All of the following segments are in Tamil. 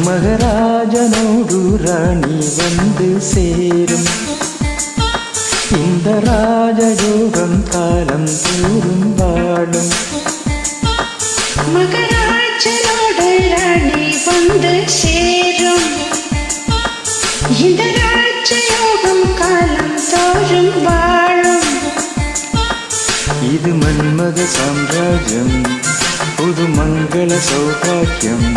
மகராஜனோடு ராணி வந்து சேரும். இந்த ராஜயோகம் காலம் தூரும் வாழும். மகராஜனோடு ராணி வந்து சேரும். இந்த ராஜயோகம் காலம் தோறும் வாழும். இது மன்மத சாம்ராஜ்யம் புது மங்கள சௌபாக்கியம்.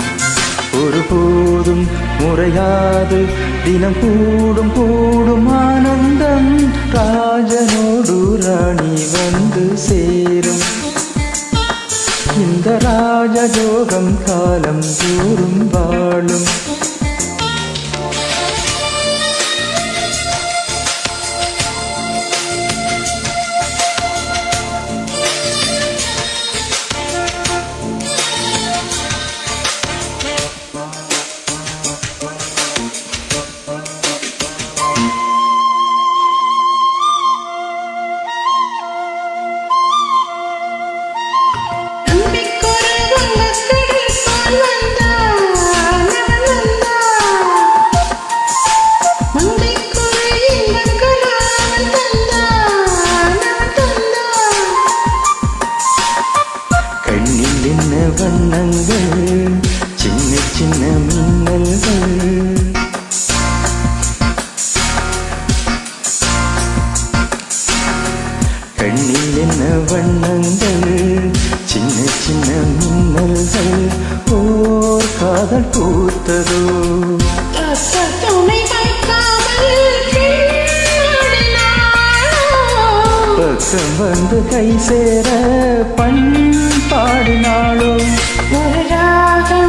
ஒருபோதும் முறையாது. தினம் கூடும் கூடும் ஆனந்தம். ராஜனோடு ராணி வந்து சேரும். இந்த ராஜயோகம் காலம் தூரும் வாழும். வண்ணங்கள் சின்ன சின்ன மின்னல்கள் ஓர் காதல் பூத்ததோ. பக்கம் வந்து கை சேர பண் ஒரு ராகம்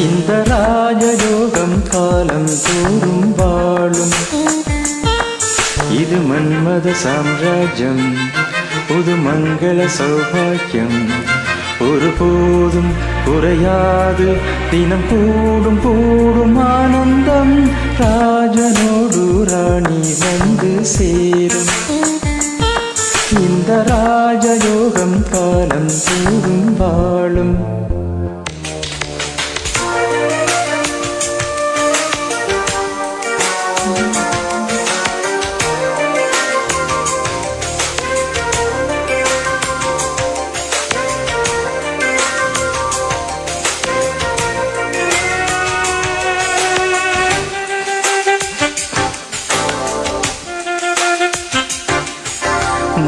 இந்த ராஜயோகம் காலம் தோறும் வாழும். இது மன்மத சாம்ராஜ்யம் புது மங்கள சௌபாக்கியம். ஒருபோதும் குறையாது தினம் கூடும் கூடும் ஆனந்தம். ராஜனோடு ராணி வந்து சேரும். இந்த ராஜயோகம் காலம் தோறும் வாழும்.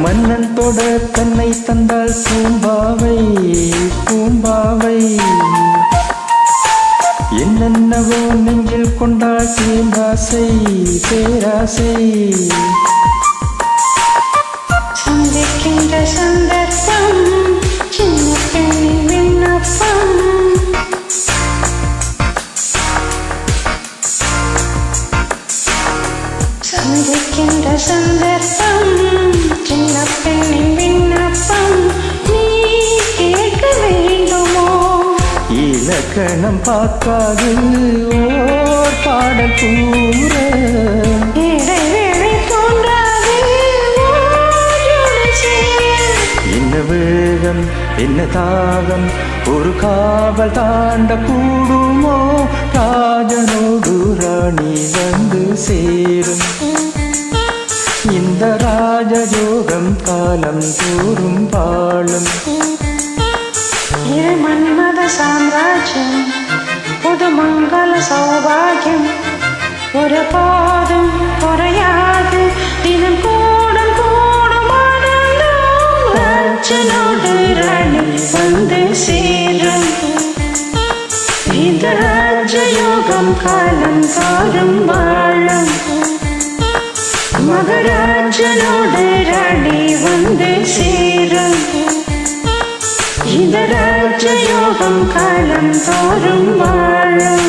மன்னன் தொட தன்னை தந்தால் பூம்பாவை பூம்பாவை. என்னென்னவோ நெஞ்சில் கொண்டால் பேராசை பேராசை. சந்திக்கின்ற சந்தர்ப்பம் சின்ன பெண்ணின் விண்ணப்பம். சந்திக்கின்ற சந்தர்ப்பம் இலக்கணம் பார்க்காது ஓர் பாடல் கூற. என்ன வேகம் என்ன தாகம் ஒரு காவல் தாண்ட கூடுமோ ராஜனோடு ராணி வந்து சேரும். இந்த ராஜயோகம் காலம் தோறும் வாழும் இது மன்மத சாம்ராஜ்யம் புது மங்கள சௌபாகியம் ஒரு போதும் குறையாது தினம் கூடும் கூடும் ராஜனோடு ராணி வந்து சேரும் இந்த ராஜயோகம் காலம் காலம் வாழும் மகராஜனோடு ராணி வந்து சேரும் സുന്ദരാജയോഗം കാലം തോറും വാഴും